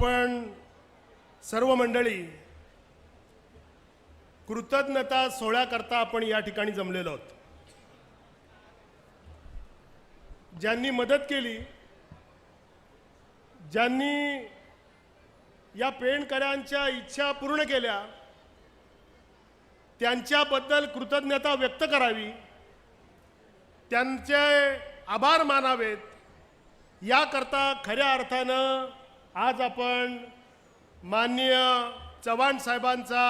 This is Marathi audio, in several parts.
आपण सर्व मंडळी कृतज्ञता सोहळ्याकरता आपण या ठिकाणी जमलेलो आहोत. ज्यांनी मदत केली ज्यांनी या पेणकऱ्यांच्या इच्छा पूर्ण केल्या त्यांच्याबद्दल कृतज्ञता व्यक्त करावी त्यांचे आभार मानावेत याकरता खऱ्या अर्थानं आज आपण माननीय चव्हाण साहेबांचा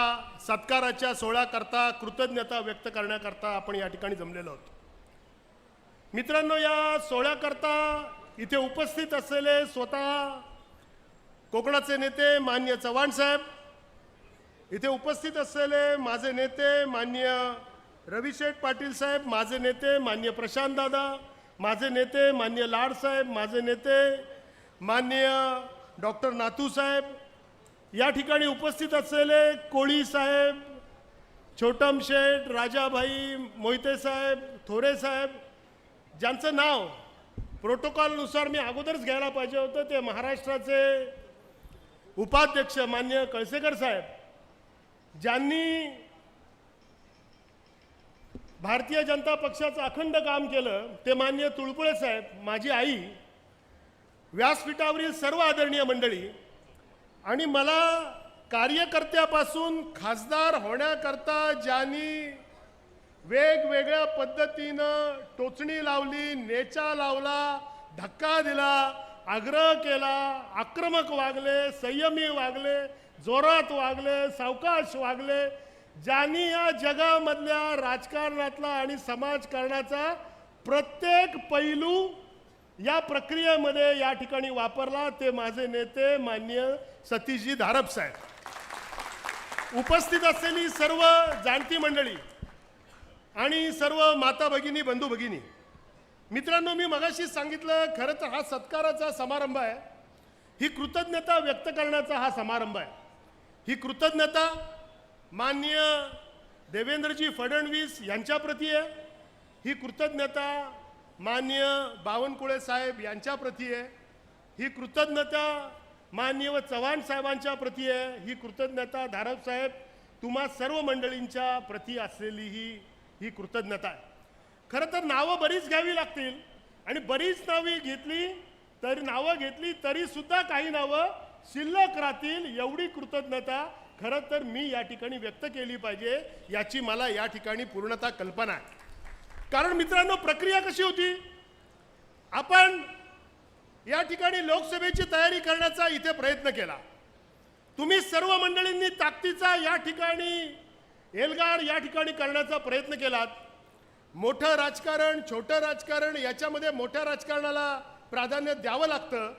सत्काराच्या सोहळ्याकरता कृतज्ञता व्यक्त करण्याकरता आपण या ठिकाणी जमलेलो आहोत. मित्रांनो या सोहळ्याकरता इथे उपस्थित असलेले स्वतः कोकणाचे नेते मान्य चव्हाण साहेब इथे उपस्थित असलेले माझे नेते मान्य रविशेठ पाटील साहेब माझे नेते मान्य प्रशांत दादा माझे नेते मान्य लाड साहेब माझे नेते मान्य डॉक्टर नातू साहेब या ठिकाणी उपस्थित असलेले कोळी साहेब छोटम शेठ राजाभाई मोहिते साहेब थोरे साहेब ज्यांचं नाव प्रोटोकॉलनुसार मी अगोदरच घ्यायला पाहिजे होतं ते महाराष्ट्राचे उपाध्यक्ष मान्य कळसेकर साहेब ज्यांनी भारतीय जनता पक्षाचं अखंड काम केलं ते मान्य तुळपुळे साहेब माझी आई व्यासपीठावरील सर्व आदरणीय मंडळी आणि मला कार्यकर्त्यापासून खासदार होण्याकरता ज्यांनी वेगवेगळ्या पद्धतीनं टोचणी लावली नेचा लावला धक्का दिला आग्रह केला आक्रमक वागले संयमी वागले जोरात वागले सावकाश वागले ज्यांनी या जगामधल्या राजकारणातला आणि समाजकारणाचा प्रत्येक पैलू या प्रक्रियेमध्ये या ठिकाणी वापरला ते माझे नेते मान्य सतीशजी धारप साहेब. उपस्थित असलेली सर्व जाणती मंडळी आणि सर्व माता भगिनी बंधू भगिनी मित्रांनो मी मगाशी सांगितलं खरं तर हा सत्काराचा समारंभ आहे. ही कृतज्ञता व्यक्त करण्याचा हा समारंभ आहे. ही कृतज्ञता माननीय देवेंद्रजी फडणवीस यांच्याप्रती आहे. ही कृतज्ञता माननीय बावनकुळे साहेब यांच्या प्रती आहे. ही कृतज्ञता मान्य व चव्हाण साहेबांच्या प्रती आहे. ही कृतज्ञता धारप साहेब तुम्हा सर्व मंडळींच्या प्रती असलेली ही ही कृतज्ञता आहे. खरं तर नावं बरीच घ्यावी लागतील आणि बरीच नावी घेतली तरी नावं घेतली तरीसुद्धा काही नावं शिल्लक राहतील एवढी कृतज्ञता खरं तर मी या ठिकाणी व्यक्त केली पाहिजे याची मला या ठिकाणी पूर्णतः कल्पना आहे. कारण मित्रांनो प्रक्रिया कशी होती? आपण या ठिकाणी लोकसभेची तयारी करण्याचा इथे प्रयत्न केला. तुम्ही सर्व मंडळींनी ताकदीचा या ठिकाणी एल्गार या ठिकाणी करण्याचा प्रयत्न केलात. मोठं राजकारण छोटं राजकारण याच्यामध्ये मोठ्या राजकारणाला प्राधान्य द्यावं लागतं.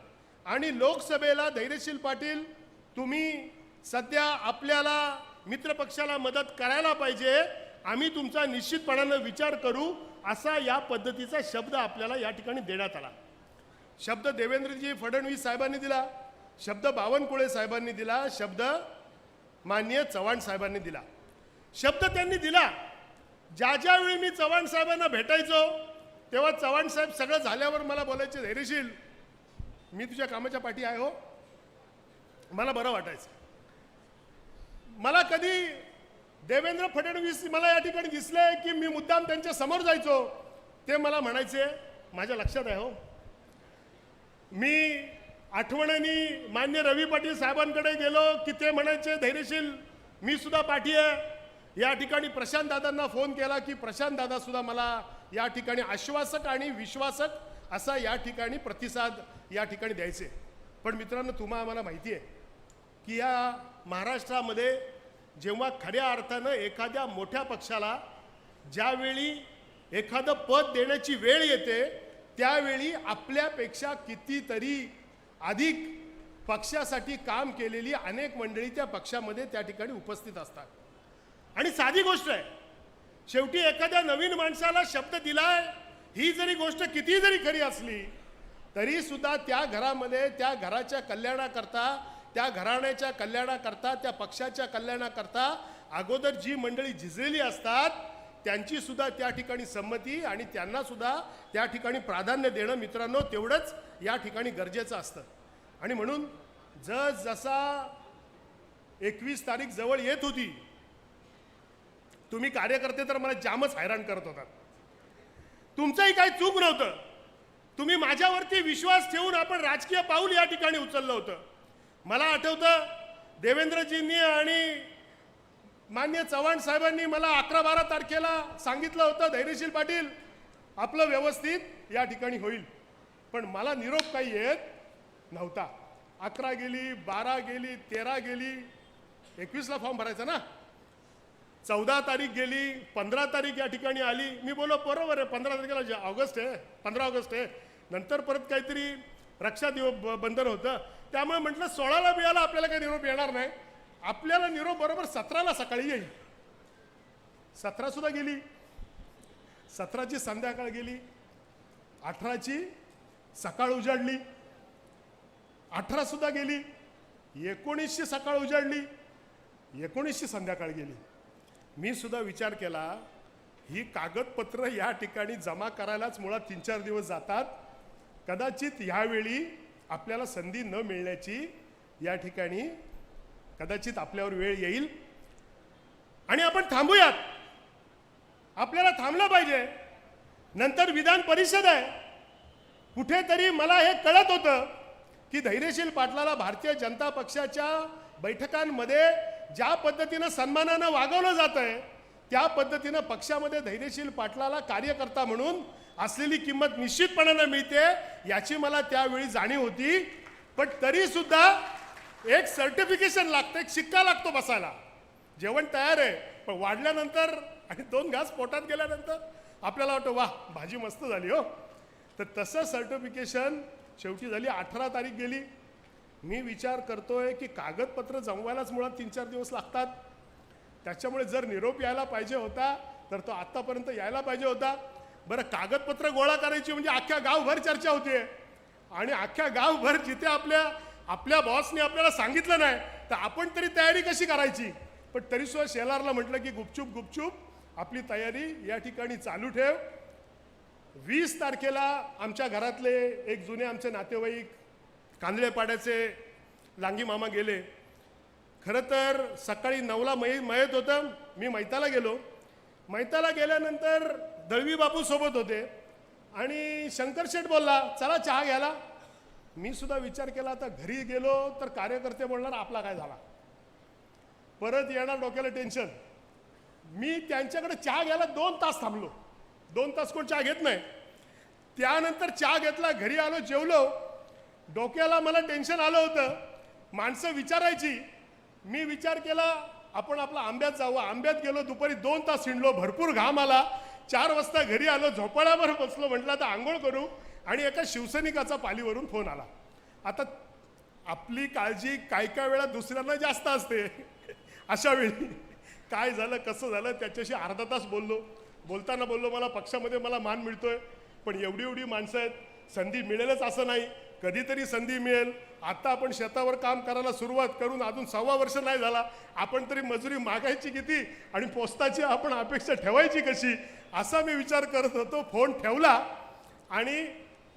आणि लोकसभेला धैर्यशील पाटील तुम्ही सध्या आपल्याला मित्रपक्षाला मदत करायला पाहिजे. आम्ही तुमचा निश्चितपणानं विचार करू असा या पद्धतीचा शब्द आपल्याला या ठिकाणी देण्यात आला. शब्द देवेंद्रजी फडणवीस साहेबांनी दिला शब्द बावनकुळे साहेबांनी दिला शब्द मान्य चव्हाण साहेबांनी दिला. शब्द त्यांनी दिला. ज्या ज्यावेळी मी चव्हाण साहेबांना भेटायचो तेव्हा चव्हाण साहेब सगळं झाल्यावर मला बोलायचे धैर्यशील मी तुझ्या कामाच्या पाठी आहे हो. मला बरं वाटायचं. मला कधी देवेंद्र फडणवीस मला या ठिकाणी दिसले की मी मुद्दाम त्यांच्यासमोर जायचो. ते मला म्हणायचे माझ्या लक्षात आहे हो. मी आठवणीने मान्य रवी पाटील साहेबांकडे गेलो की ते म्हणायचे धैर्यशील मी सुद्धा पाठी आहे. या ठिकाणी प्रशांत दादांना फोन केला की प्रशांत दादा सुद्धा मला या ठिकाणी आश्वासक आणि विश्वासक असा या ठिकाणी प्रतिसाद या ठिकाणी द्यायचे. पण मित्रांनो तुम्हा आम्हाला माहिती आहे की या महाराष्ट्रामध्ये जेव्हा खऱ्या अर्थानं एखाद्या मोठ्या पक्षाला ज्यावेळी एखादं पद देण्याची वेळ येते त्यावेळी आपल्यापेक्षा कितीतरी अधिक पक्षासाठी काम केलेली अनेक मंडळी त्या पक्षामध्ये त्या ठिकाणी उपस्थित असतात. आणि साधी गोष्ट आहे शेवटी एखाद्या नवीन माणसाला शब्द दिलाय ही जरी गोष्ट किती जरी खरी असली तरी सुद्धा त्या घरामध्ये त्या घराच्या कल्याणाकरता त्या घराण्याच्या कल्याणाकरता त्या पक्षाच्या कल्याणाकरता अगोदर जी मंडळी झिजलेली असतात त्यांची सुद्धा त्या ठिकाणी संमती आणि त्यांना सुद्धा त्या ठिकाणी प्राधान्य देणं मित्रांनो तेवढंच या ठिकाणी गरजेचं असतं. आणि म्हणून जस जसा एकवीस तारीख जवळ येत होती तुम्ही कार्यकर्ते तर मला जामच हैराण करत होता तुमचंही काही चूक नव्हतं. तुम्ही माझ्यावरती विश्वास ठेवून आपण राजकीय पाऊल या ठिकाणी उचललं होतं. मला आठवतं देवेंद्रजींनी आणि मान्य चव्हाण साहेबांनी मला अकरा बारा तारखेला सांगितलं होतं धैर्यशील पाटील आपलं व्यवस्थित या ठिकाणी होईल. पण मला निरोप काही येत नव्हता. अकरा गेली बारा गेली तेरा गेली एकवीसला फॉर्म भरायचा ना? चौदा तारीख गेली पंधरा तारीख या ठिकाणी आली. मी बोलो बरोबर आहे पंधरा तारखेला जे- ऑगस्ट आहे पंधरा ऑगस्ट आहे. नंतर परत काहीतरी रक्षा दिव ब- बंधन होतं. त्यामुळे म्हटलं सोळाला मिळाला आपल्याला काही निरोप येणार नाही. आपल्याला निरोप बरोबर सतराला सकाळी येईल. सतरासुद्धा गेली. सतराची संध्याकाळ गेली. अठराची सकाळ उजाडली. अठरासुद्धा गेली. एकोणीसची सकाळ उजाडली. एकोणीसची संध्याकाळ गेली. मी सुद्धा विचार केला ही कागदपत्र या ठिकाणी जमा करायलाच मुळात तीन चार दिवस जातात. कदाचित ह्यावेळी आपल्याला संधी न मिळण्याची या ठिकाणी कदाचित आपल्यावर वेळ येईल. आणि आपण थांबूयात. आपल्याला थांबलं पाहिजे. नंतर विधान परिषद आहे. कुठेतरी मला हे कळत होतं की धैर्यशील पाटलाला भारतीय जनता पक्षाच्या बैठकांमध्ये ज्या पद्धतीनं सन्मानानं वागवलं जात आहे त्या पद्धतीनं पक्षामध्ये धैर्यशील पाटलाला कार्यकर्ता म्हणून असलेली किंमत निश्चितपणानं मिळते याची मला त्यावेळी जाणीव होती. पण तरी सुद्धा एक सर्टिफिकेशन लागतं एक शिक्का लागतो बसायला. जेवण तयार आहे पण वाढल्यानंतर आणि दोन घास पोटात गेल्यानंतर आपल्याला वाटतं वा भाजी मस्त झाली हो. तर तसं सर्टिफिकेशन शेवटी झाली अठरा तारीख गेली. मी विचार करतोय की कागदपत्र जमवायलाच मुळात तीन चार दिवस लागतात. त्याच्यामुळे जर निरोप यायला पाहिजे होता तर तो आत्तापर्यंत यायला पाहिजे होता. बरं कागदपत्र गोळा करायची म्हणजे अख्ख्या गावभर चर्चा होते आणि अख्ख्या गावभर जिथे आपल्या आपल्या बॉसने आपल्याला सांगितलं नाही तर आपण तरी तयारी कशी करायची? पण तरीसुद्धा शेलारला म्हटलं की गुपचूप गुपचूप आपली तयारी या ठिकाणी चालू ठेव. वीस तारखेला आमच्या घरातले एक जुने आमचे नातेवाईक कांदळेपाड्याचे लांगी मामा गेले. खरं तर सकाळी नऊला मै मयत होतं. मी मैताला गेलो. मैताला गेल्यानंतर दळवी बापू सोबत होते. आणि शंकर शेठ बोलला चला चहा घ्यायला. मी सुद्धा विचार केला आता घरी गेलो तर कार्यकर्ते बोलणार आपला काय झाला? परत येणार डोक्याला टेन्शन मी त्यांच्याकडे चहा घ्यायला दोन तास थांबलो. दोन तास कोण चहा घेत नाही. त्यानंतर चहा घेतला घरी आलो जेवलो. डोक्याला मला टेन्शन आलं होतं. माणसं विचारायची मी विचार केला आपण आपला आंब्यात जावं. आंब्यात गेलो दुपारी दोन तास हिंडलो भरपूर घाम आला. चार वाजता घरी आलो झोपाळ्यावर बसलो म्हटलं आता आंघोळ करू. आणि एका शिवसैनिकाचा पालीवरून फोन आला. आता आपली काळजी काय काय वेळा दुसऱ्यांना जास्त असते. अशा वेळी. काय झालं कसं झालं त्याच्याशी अर्धा तास बोललो. बोलताना बोललो मला पक्षामध्ये मला मान मिळतोय. पण एवढी एवढी माणसं आहेत संधी मिळेलच असं नाही. कधीतरी संधी मिळेल. आता आपण शेतावर काम करायला सुरुवात करून अजून सव्वा वर्ष नाही झाला. आपण तरी मजुरी मागायची किती आणि पोस्टाची आपण अपेक्षा ठेवायची कशी? असा मी विचार करत होतो. फोन ठेवला आणि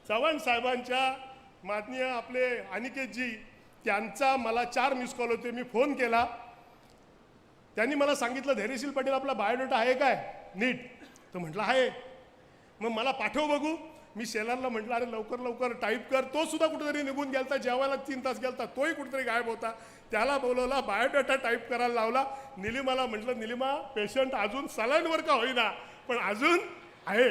चव्हाण साहेबांच्या माननीय आपले अनिकेतजी त्यांचा मला चार मिस कॉल होते. मी फोन केला. त्यांनी मला सांगितलं धैर्यशील पाटील आपला बायोडेटा आहे काय? नीट. तर म्हटलं आहे. मग मला पाठव बघू. मी शेलारला म्हटलं अरे लवकर लवकर टाईप कर. तो सुद्धा कुठेतरी निघून गेलता जेवायला तीन तास गेलता. तोही कुठेतरी गायब होता. त्याला बोलवला बायोडेटा टाईप करायला लावला. निलिमाला म्हटलं निलिमा पेशंट अजून सलाईनवर का होईना? पण अजून आहे.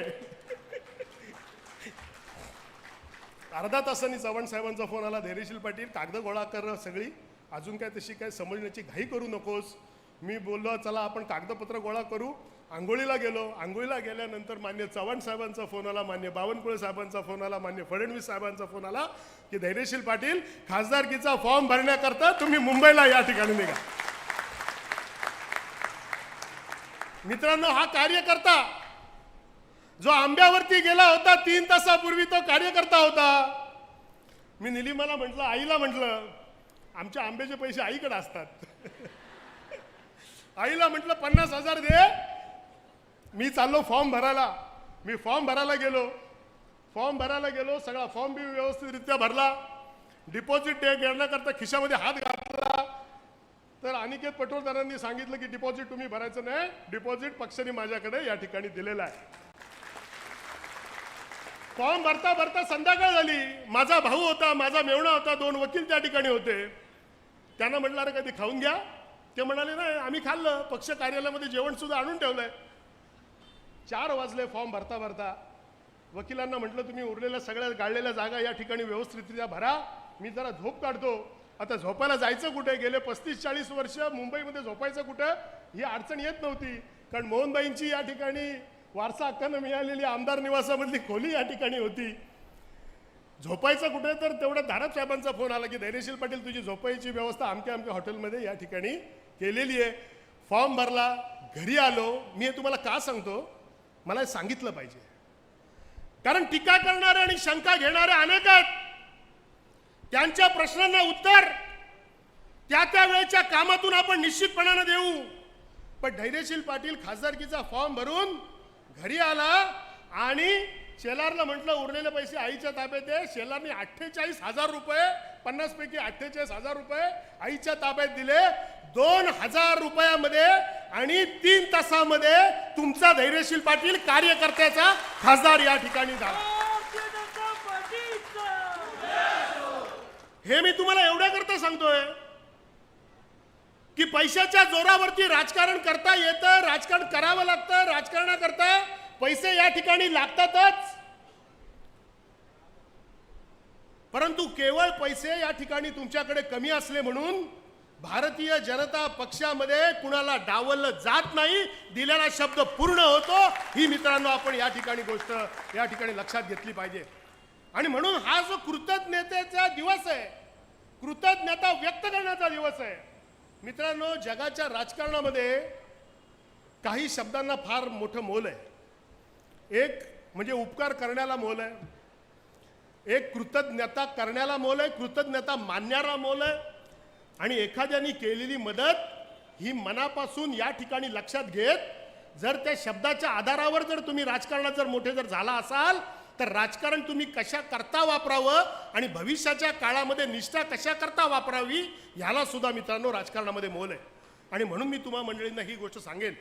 अर्धा तासांनी चव्हाण साहेबांचा फोन आला धैर्यशील पाटील कागद गोळा कर सगळी. अजून काय तशी काय समजण्याची घाई करू नकोस. मी बोललो चला आपण कागदपत्र गोळा करू. आंघोळीला गेलो. आंघोळीला गेल्यानंतर मान्य चव्हाण साहेबांचा फोन आला मान्य बावनकुळे साहेबांचा फोन आला मान्य फडणवीस साहेबांचा फोन आला की धैर्यशील पाटील खासदारकीचा फॉर्म भरण्याकरता तुम्ही मुंबईला या ठिकाणी निघा. मित्रांनो हा कार्यकर्ता जो आंब्यावरती गेला होता तीन तासापूर्वी तो कार्यकर्ता होता. मी निलिमाला म्हटलं आईला म्हटलं आमच्या आंब्याचे पैसे आईकडे असतात. आईला म्हटलं पन्नास हजार दे. मी चाललो फॉर्म भरायला. मी फॉर्म भरायला गेलो. फॉर्म भरायला गेलो सगळा फॉर्म बी व्यवस्थितरित्या भरला. डिपॉझिट घेण्याकरता खिशामध्ये हात घातला. तर अनिकेत पटोलदारांनी सांगितलं की डिपॉझिट तुम्ही भरायचं नाही. डिपॉझिट पक्षाने माझ्याकडे या ठिकाणी दिलेलं आहे. फॉर्म भरता भरता संध्याकाळ झाली. माझा भाऊ होता माझा मेवणा होता दोन वकील त्या ठिकाणी होते. त्यांना म्हटलं अरे कधी खाऊन घ्या? ते म्हणाले नाही आम्ही खाल्लं. पक्ष कार्यालयामध्ये जेवण सुद्धा आणून ठेवलंय. चार वाजले फॉर्म भरता भरता. वकिलांना म्हटलं तुम्ही उरलेल्या सगळ्या गाळलेल्या जागा या ठिकाणी व्यवस्थितरित्या भरा. मी जरा झोप काढतो. आता झोपायला जायचं कुठे? गेले पस्तीस चाळीस वर्ष मुंबईमध्ये झोपायचं कुठं? ही अडचण येत नव्हती. कारण मोहनबाईंची या ठिकाणी वारसा हक्कानं मिळालेली आमदार निवासामधली खोली या ठिकाणी होती. झोपायचं कुठे? तर तेवढं धारप साहेबांचा फोन आला की धैर्यशील पाटील तुझी झोपायची व्यवस्था आमच्या आमच्या हॉटेलमध्ये या ठिकाणी केलेली आहे. फॉर्म भरला घरी आलो. मी हे तुम्हाला का सांगतो? मला सांगितलं पाहिजे. कारण टीका करणारे आणि शंका घेणारे अनेक आहेत. त्यांच्या प्रश्नांना उत्तर त्या त्या वेळेच्या कामातून आपण निश्चितपणानं देऊ. पण धैर्यशील पाटील खासदारकीचा फॉर्म भरून घरी आला आणि शेलारला म्हटलं उरलेले पैसे आईच्या ताब्यात आहे शेलारने अठ्ठेचाळीस हजार रुपये पन्नास पैकी अठ्ठेचाळीस हजार रुपये आईच्या ताब्यात दिले. दोन हजार रुपयामध्ये आणि तीन तासामध्ये तुमचा धैर्यशील पाटील कार्यकर्त्याचा खासदार या ठिकाणी झाला. हे मी तुम्हाला एवढ्या करता सांगतोय की पैशाच्या जोरावरती राजकारण करता येतं राजकारण करावं लागतं राजकारणाकरता पैसे या ठिकाणी लागतातच. परंतु केवळ पैसे या ठिकाणी तुमच्याकडे कमी असले म्हणून भारतीय जनता पक्षामध्ये कुणाला डावललं जात नाही दिलेला शब्द पूर्ण होतो ही मित्रांनो आपण या ठिकाणी गोष्ट या ठिकाणी लक्षात घेतली पाहिजे. आणि म्हणून हा जो कृतज्ञतेचा दिवस आहे कृतज्ञता व्यक्त करण्याचा दिवस आहे. मित्रांनो जगाच्या राजकारणामध्ये काही शब्दांना फार मोठं मोल आहे. एक म्हणजे उपकार करण्याला मोल आहे. एक कृतज्ञता करण्याला मोल आहे कृतज्ञता मानण्याला मोल आहे. आणि एखाद्याने केलेली मदत ही मनापासून या ठिकाणी लक्षात घेत जर त्या शब्दाच्या आधारावर जर तुम्ही राजकारणात जर मोठे जर झाला असाल तर राजकारण तुम्ही कशा करता वापरावं आणि भविष्याच्या काळामध्ये निष्ठा कशा करता वापरावी ह्याला सुद्धा मित्रांनो राजकारणामध्ये मोल आहे. आणि म्हणून मी तुम्हा मंडळींना ही गोष्ट सांगेन.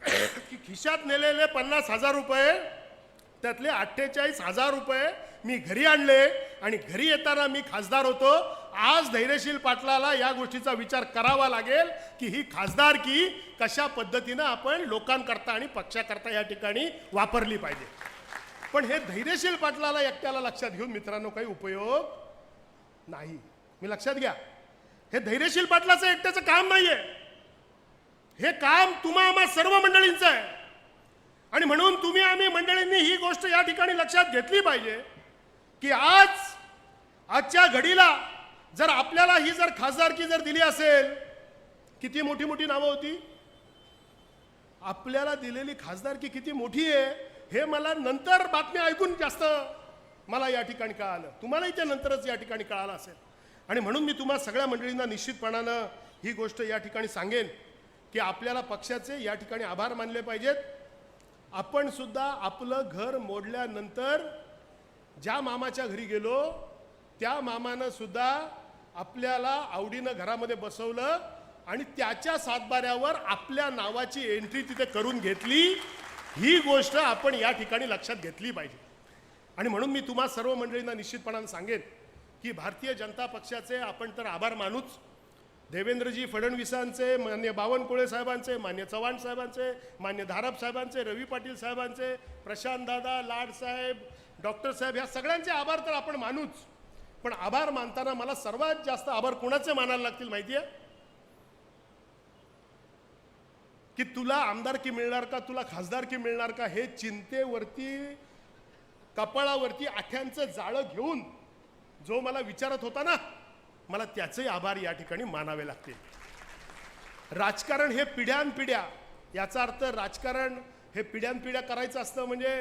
की खिशात नेलेले पन्नास हजार रुपये त्यातले अठ्ठेचाळीस हजार रुपये मी घरी आणले आणि घरी येताना मी खासदार होतो. आज धैर्यशील पाटलाला या गोष्टीचा विचार करावा लागेल की ही खासदार की कशा पद्धतीनं आपण लोकांकरता आणि पक्षाकरता या ठिकाणी वापरली पाहिजे. पण हे धैर्यशील पाटलाला एकट्याला लक्षात घेऊन मित्रांनो काही उपयोग नाही. मी लक्षात घ्या. हे धैर्यशील पाटलाचं एकट्याचं काम नाहीये. हे काम तुम्हा आम्हा सर्व मंडळींचं आहे. आणि म्हणून तुम्ही आम्ही मंडळींनी ही गोष्ट या ठिकाणी लक्षात घेतली पाहिजे. की आज आजच्या घडीला जर आपल्याला ही जर खासदारकी जर दिली असेल किती मोठी मोठी नावं होती? आपल्याला दिलेली खासदारकी किती मोठी आहे हे मला नंतर बातम्या ऐकून जास्त मला या ठिकाणी कळालं. तुम्हालाही त्या नंतरच या ठिकाणी कळालं असेल. आणि म्हणून मी तुम्हाला सगळ्या मंडळींना निश्चितपणानं ही गोष्ट या ठिकाणी सांगेन की आपल्याला पक्षाचे या ठिकाणी आभार मानले पाहिजेत. आपण सुद्धा आपलं घर मोडल्यानंतर ज्या मामाच्या घरी गेलो त्या मामानं सुद्धा आपल्याला आवडीनं घरामध्ये बसवलं आणि त्याच्या सातबाऱ्यावर आपल्या नावाची एंट्री तिथे करून घेतली. ही गोष्ट आपण या ठिकाणी लक्षात घेतली पाहिजे. आणि म्हणून मी तुम्हा सर्व मंडळींना निश्चितपणानं सांगेन की भारतीय जनता पक्षाचे आपण तर आभार मानूच. देवेंद्रजी फडणवीसांचे मान्य बावनकुळे साहेबांचे मान्य चव्हाण साहेबांचे मान्य धारप साहेबांचे रवी पाटील साहेबांचे प्रशांत दादा लाड साहेब डॉक्टर साहेब ह्या सगळ्यांचे आभार तर आपण मानूच. पण आभार मानताना मला सर्वात जास्त आभार कोणाचे मानायला लागतील माहिती आहे की तुला आमदारकी मिळणार का तुला खासदारकी मिळणार का हे चिंतेवरती कपाळावरती आठ्यांचं जाळं घेऊन जो मला विचारत होता ना मला त्याचे आभार या ठिकाणी मानावे लागतील. राजकारण हे पिढ्यानपिढ्या याचा अर्थ राजकारण हे पिढ्यानपिढ्या करायचं असतं म्हणजे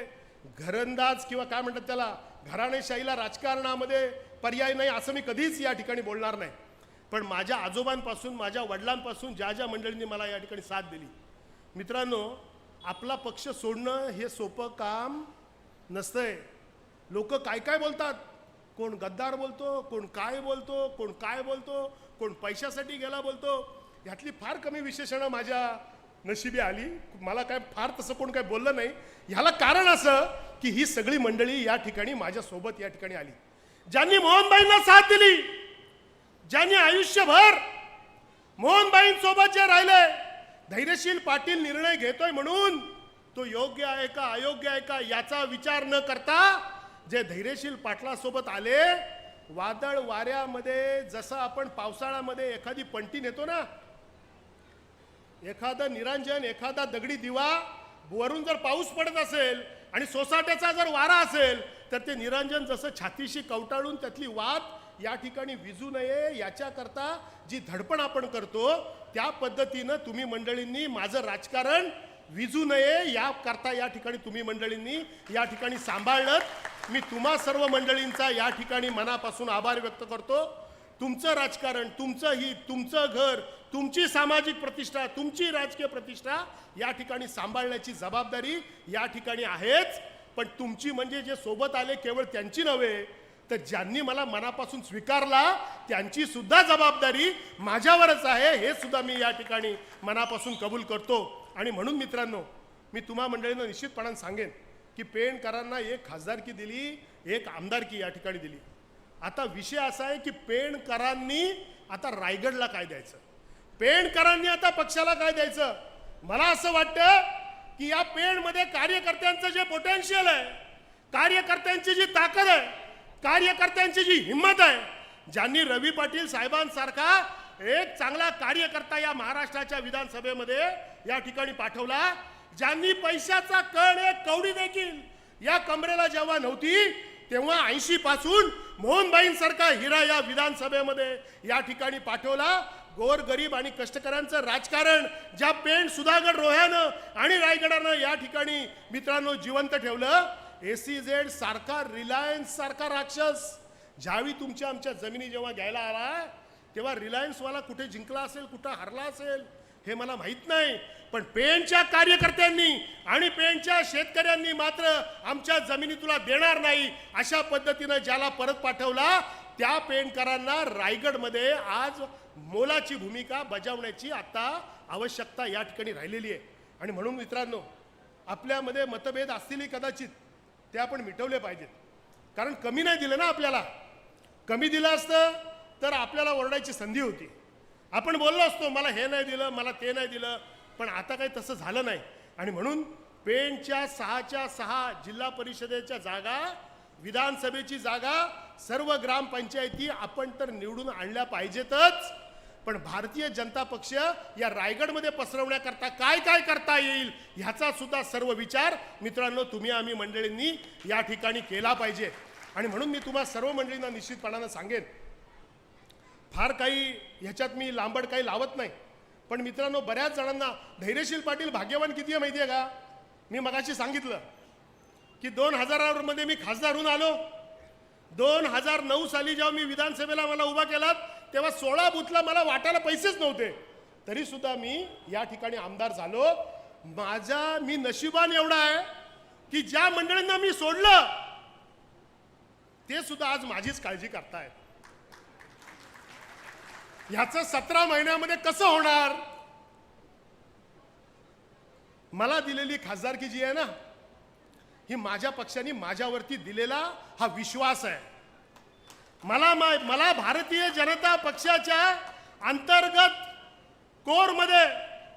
घरंदाज किंवा काय म्हणतात त्याला घराणेशाहीला राजकारणामध्ये पर्याय नाही असं मी कधीच या ठिकाणी बोलणार नाही. पण माझ्या आजोबांपासून माझ्या वडिलांपासून ज्या ज्या मंडळींनी मला या ठिकाणी साथ दिली. मित्रांनो आपला पक्ष सोडणं हे सोपं काम नसतंय. लोक काय काय बोलतात? कोण गद्दार बोलतो कोण काय बोलतो कोण काय बोलतो कोण पैशासाठी गेला बोलतो. ह्यातली फार कमी विशेषणं माझ्या नशिबी आली. मला काय फार तसं कोण काय बोललं नाही. ह्याला कारण असं की ही सगळी मंडळी या ठिकाणी माझ्यासोबत या ठिकाणी आली. ज्यांनी मोहनबाईंना साथ दिली ज्यांनी आयुष्यभर मोहनबाईंसोबत जे राहिले धैर्यशील पाटील निर्णय घेतोय म्हणून तो योग्य आहे का अयोग्य आहे का याचा विचार न करता जे धैर्यशील पाटलासोबत आले वादळ वाऱ्यामध्ये जसं आपण पावसाळ्यामध्ये एखादी पंटी नेतो ना एखादं निरांजन एखादा दगडी दिवा वरून जर पाऊस पडत असेल आणि सोसाट्याचा जर वारा असेल तर ते निरांजन जसं छातीशी कवटाळून त्यातली वात या ठिकाणी विजू नये याच्याकरता जी धडपण आपण करतो त्या पद्धतीनं तुम्ही मंडळींनी माझं राजकारण विजू नये या करता या ठिकाणी तुम्ही मंडळींनी या ठिकाणी सांभाळलं. मी तुम्हा सर्व मंडळींचा या ठिकाणी मनापासून आभार व्यक्त करतो. तुमचं राजकारण तुमचं हित तुमचं घर तुमची सामाजिक प्रतिष्ठा तुमची राजकीय प्रतिष्ठा या ठिकाणी सांभाळण्याची जबाबदारी या ठिकाणी आहेच. पण तुमची म्हणजे जे सोबत आले केवळ त्यांची नव्हे तर ज्यांनी मला मनापासून स्वीकारला त्यांची सुद्धा जबाबदारी माझ्यावरच आहे हे सुद्धा मी या ठिकाणी मनापासून कबूल करतो. आणि म्हणून मित्रांनो मी तुम्हा मंडळींना निश्चितपणाने सांगेन की पेणकरांना एक खासदारकी दिली एक आमदारकी या ठिकाणी दिली. आता विषय असा आहे की पेणकरांनी आता रायगडला काय द्यायचं? पेणकरांनी आता पक्षाला काय द्यायचं? मला असं वाटतं की या पेणमध्ये कार्यकर्त्यांचं जे पोटेन्शियल आहे कार्यकर्त्यांची जी ताकद आहे कार्यकर्त्यांची जी हिंमत आहे ज्यांनी रवी पाटील साहेबांसारखा एक चांगला कार्यकर्ता या महाराष्ट्राच्या विधानसभेमध्ये या ठिकाणी पाठवला ज्यांनी पैशाचा कण एक कवडी देखील या कमरेला जेव्हा नव्हती तेव्हा ऐंशी पासून मोहनबाईंसारखा हिरा या विधानसभेमध्ये या ठिकाणी पाठवला. गोर गरीब आणि कष्टकऱ्यांचं राजकारण ज्या पेंट सुधागड रोह्यानं आणि रायगडानं या ठिकाणी मित्रांनो जिवंत ठेवलं ए सी झेड सारखा रिलायन्स सारखा राक्षस. ज्यावेळी तुमच्या आमच्या जमिनी जेव्हा घ्यायला आला तेव्हा रिलायन्सवाला कुठे जिंकला असेल कुठं हरला असेल हे मला माहीत नाही. पण पेणच्या कार्यकर्त्यांनी आणि पेणच्या शेतकऱ्यांनी मात्र आमच्या जमिनी तुला देणार नाही अशा पद्धतीनं ज्याला परत पाठवला त्या पेणकरांना रायगडमध्ये आज मोलाची भूमिका बजावण्याची आता आवश्यकता या ठिकाणी राहिलेली आहे. आणि म्हणून मित्रांनो आपल्यामध्ये मतभेद असतीलही कदाचित ते आपण मिटवले पाहिजेत. कारण कमी नाही दिलं ना आपल्याला? कमी दिलं असतं तर आपल्याला ओरडायची संधी होती. आपण बोललो असतो मला हे नाही दिलं मला ते नाही दिलं पण आता काही तसं झालं नाही. आणि म्हणून पेणच्या सहाच्या सहा जिल्हा परिषदेच्या जागा विधानसभेची जागा सर्व ग्रामपंचायती आपण तर निवडून आणल्या पाहिजेतच. पण भारतीय जनता पक्ष या रायगडमध्ये पसरवण्याकरता काय काय करता येईल ह्याचा सुद्धा सर्व विचार मित्रांनो तुम्ही आम्ही मंडळींनी या ठिकाणी केला पाहिजे. आणि म्हणून मी तुम्हाला सर्व मंडळींना निश्चितपणानं सांगेन फार काही ह्याच्यात मी लांबड काही लावत नाही. पण मित्रांनो बऱ्याच जणांना धैर्यशील पाटील भाग्यवान किती आहे माहिती आहे का? मी मगाशी सांगितलं की दोन हजारामध्ये मी खासदार होऊन आलो. दोन हजार नऊ साली जेव्हा मी विधानसभेला मला उभा केलात तेव्हा सोळा बुथला मला वाटायला पैसेच नव्हते. तरीसुद्धा मी या ठिकाणी आमदार झालो. माझा मी नशिबान एवढा आहे की ज्या मंडळींना मी सोडलं ते सुद्धा आज माझीच काळजी करतायत. ह्याचं सतरा महिन्यामध्ये कसं होणार? मला दिलेली खासदारकी जी आहे ना ही माझ्या पक्षाने माझ्यावरती दिलेला हा विश्वास आहे. मला मा- मला भारतीय जनता पक्षाच्या अंतर्गत कोरमध्ये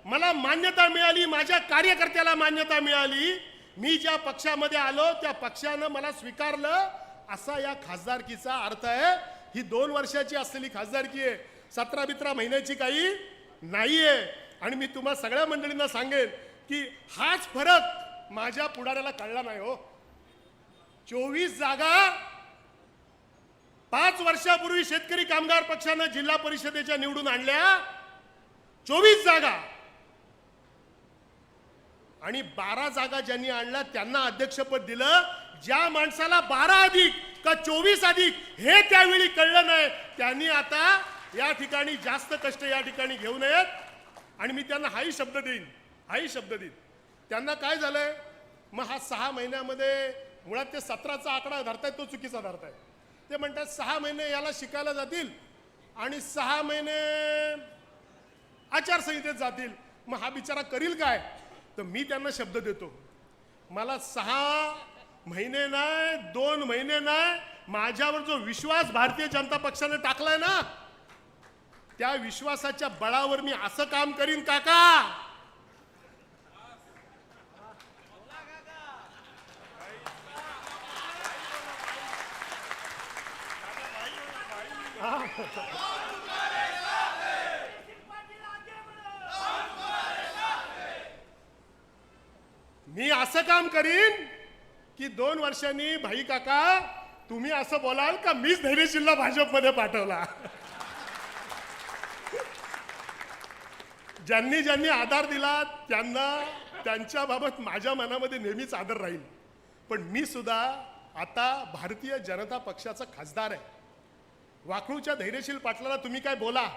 मला मान्यता मिळाली माझ्या कार्यकर्त्याला मान्यता मिळाली. मी ज्या पक्षामध्ये आलो त्या पक्षानं मला स्वीकारलं. असा या खासदारकीचा अर्थ आहे. ही दोन वर्षाची असलेली खासदारकी आहे. सतरा बितरा महिन्याची काही नाहीये. आणि मी तुम्हा सगळ्या मंडळींना सांगेन की हाच फरक माझ्या पुढाऱ्याला कळला नाही हो. चोवीस जागा पाच वर्षापूर्वी शेतकरी कामगार पक्षानं जिल्हा परिषदेच्या निवडून आणल्या चोवीस जागा. आणि बारा जागा ज्यांनी आणल्या त्यांना अध्यक्षपद दिलं. ज्या माणसाला बारा अधिक का चोवीस अधिक हे त्यावेळी कळलं नाही त्यांनी आता या ठिकाणी जास्त कष्ट या ठिकाणी घेऊ नयेत. आणि मी त्यांना हाही शब्द देईन हाही शब्द देईन. त्यांना काय झालंय? मग हा सहा महिन्यामध्ये मुळात ते सतराचा आकडा धरतायत तो चुकीचा धरताय ते म्हणतात सहा महिने याला शिकायला जातील आणि सहा महिने आचारसंहितेत जातील. मग हा बिचारा करील काय? तर मी त्यांना शब्द देतो. मला सहा महिने नाही दोन महिने नाही माझ्यावर जो विश्वास भारतीय जनता पक्षाने टाकलाय ना त्या विश्वासाच्या बळावर मी असं काम करीन काका. मी असं काम करीन की दोन वर्षांनी भाई काका तुम्ही असं बोलाल का मीच धैर्यशीलला भाजपमध्ये पाठवला? ज्यांनी ज्यांनी आधार दिला त्यांना त्यांच्या बाबत माझ्या मनामध्ये नेहमीच आदर राहील. पण मी सुद्धा आता भारतीय जनता पक्षाचा खासदार आहे. वाकळूच्या धैर्यशील पाटलाला तुम्ही काय बोला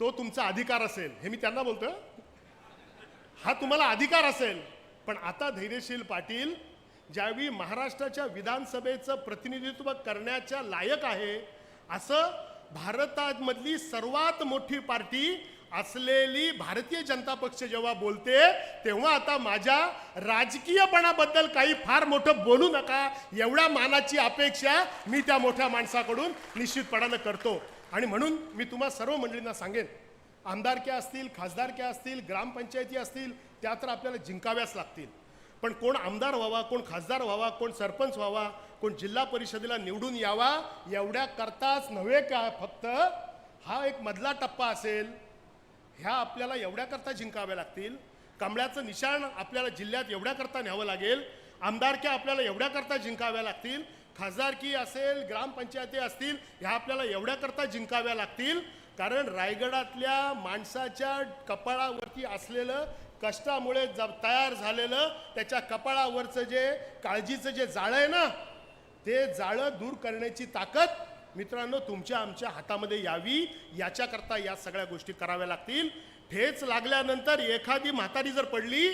तो तुमचा अधिकार असेल. हे मी त्यांना बोलतोय. हा तुम्हाला अधिकार असेल. पण आता धैर्यशील पाटील ज्यावेळी महाराष्ट्राच्या विधानसभेचं प्रतिनिधित्व करण्याच्या लायक आहे असं भारतामधली सर्वात मोठी पार्टी असलेली भारतीय जनता पक्ष जेव्हा बोलते तेव्हा आता माझ्या राजकीयपणाबद्दल काही फार मोठं बोलू नका. एवढ्या मानाची अपेक्षा मी त्या मोठ्या माणसाकडून निश्चितपणानं करतो. आणि म्हणून मी तुम्हा सर्व मंडळींना सांगेन आमदारक्या असतील खासदारक्या असतील ग्रामपंचायती असतील त्या तर आपल्याला जिंकाव्याच लागतील. पण कोण आमदार व्हावा कोण खासदार व्हावा कोण सरपंच व्हावा कोण जिल्हा परिषदेला निवडून यावा एवढ्या करताच नव्हे का फक्त हा एक मधला टप्पा असेल. ह्या आपल्याला एवढ्याकरता जिंकाव्या लागतील. कमळ्याचं निशाण आपल्याला जिल्ह्यात एवढ्या करता न्यावं लागेल. आमदारक्या आपल्याला एवढ्याकरता जिंकाव्या लागतील. खासदारकी असेल ग्रामपंचायती असतील ह्या आपल्याला एवढ्याकरता जिंकाव्या लागतील. कारण रायगडातल्या माणसाच्या कपाळावरती असलेलं कष्टामुळे ज तयार झालेलं त्याच्या कपाळावरचं जे काळजीचं जे जाळं आहे ना ते जाळं दूर करण्याची ताकद मित्रांनो तुमच्या आमच्या हातामध्ये यावी याच्याकरता या सगळ्या गोष्टी कराव्या लागतील. ठेच लागल्यानंतर एखादी म्हातारी जर पडली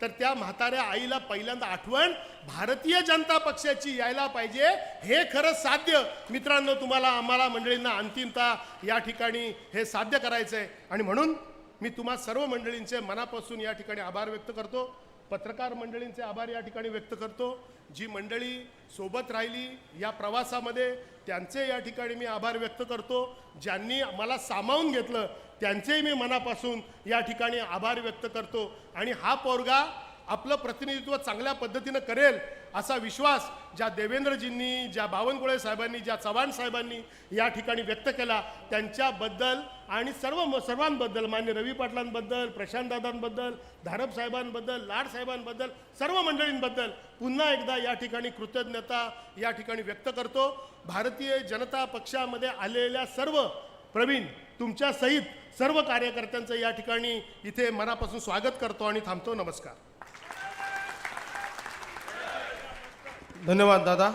तर त्या म्हाताऱ्या आईला पहिल्यांदा आठवण भारतीय जनता पक्षाची यायला पाहिजे. हे खरं साध्य. मित्रांनो तुम्हाला आम्हाला मंडळींना अंतिमता या ठिकाणी हे साध्य करायचं आहे आणि म्हणून मी तुम्हा सर्व मंडळींचे मनापासून या ठिकाणी आभार व्यक्त करतो. पत्रकार मंडळींचे आभार या ठिकाणी व्यक्त करतो. जी मंडळी सोबत राहिली या प्रवासामध्ये त्यांचे या ठिकाणी मी आभार व्यक्त करतो. ज्यांनी मला सामावून घेतलं त्यांचेही मी मनापासून या ठिकाणी आभार व्यक्त करतो. आणि हा पोरगा आपलं प्रतिनिधित्व चांगल्या पद्धतीनं करेल असा विश्वास ज्या देवेंद्रजींनी ज्या बावनकुळे साहेबांनी ज्या चव्हाण साहेबांनी या ठिकाणी व्यक्त केला त्यांच्याबद्दल आणि सर्व सर्वांबद्दल मान्य रवी पाटलांबद्दल प्रशांतदादांबद्दल धारप साहेबांबद्दल लाड साहेबांबद्दल सर्व मंडळींबद्दल पुन्हा एकदा या ठिकाणी कृतज्ञता या ठिकाणी व्यक्त करतो. भारतीय जनता पक्षामध्ये आलेल्या सर्व प्रवीण तुमच्या सहित सर्व कार्यकर्त्यांचं या ठिकाणी इथे मनापासून स्वागत करतो आणि थांबतो. नमस्कार. धन्यवाद दादा.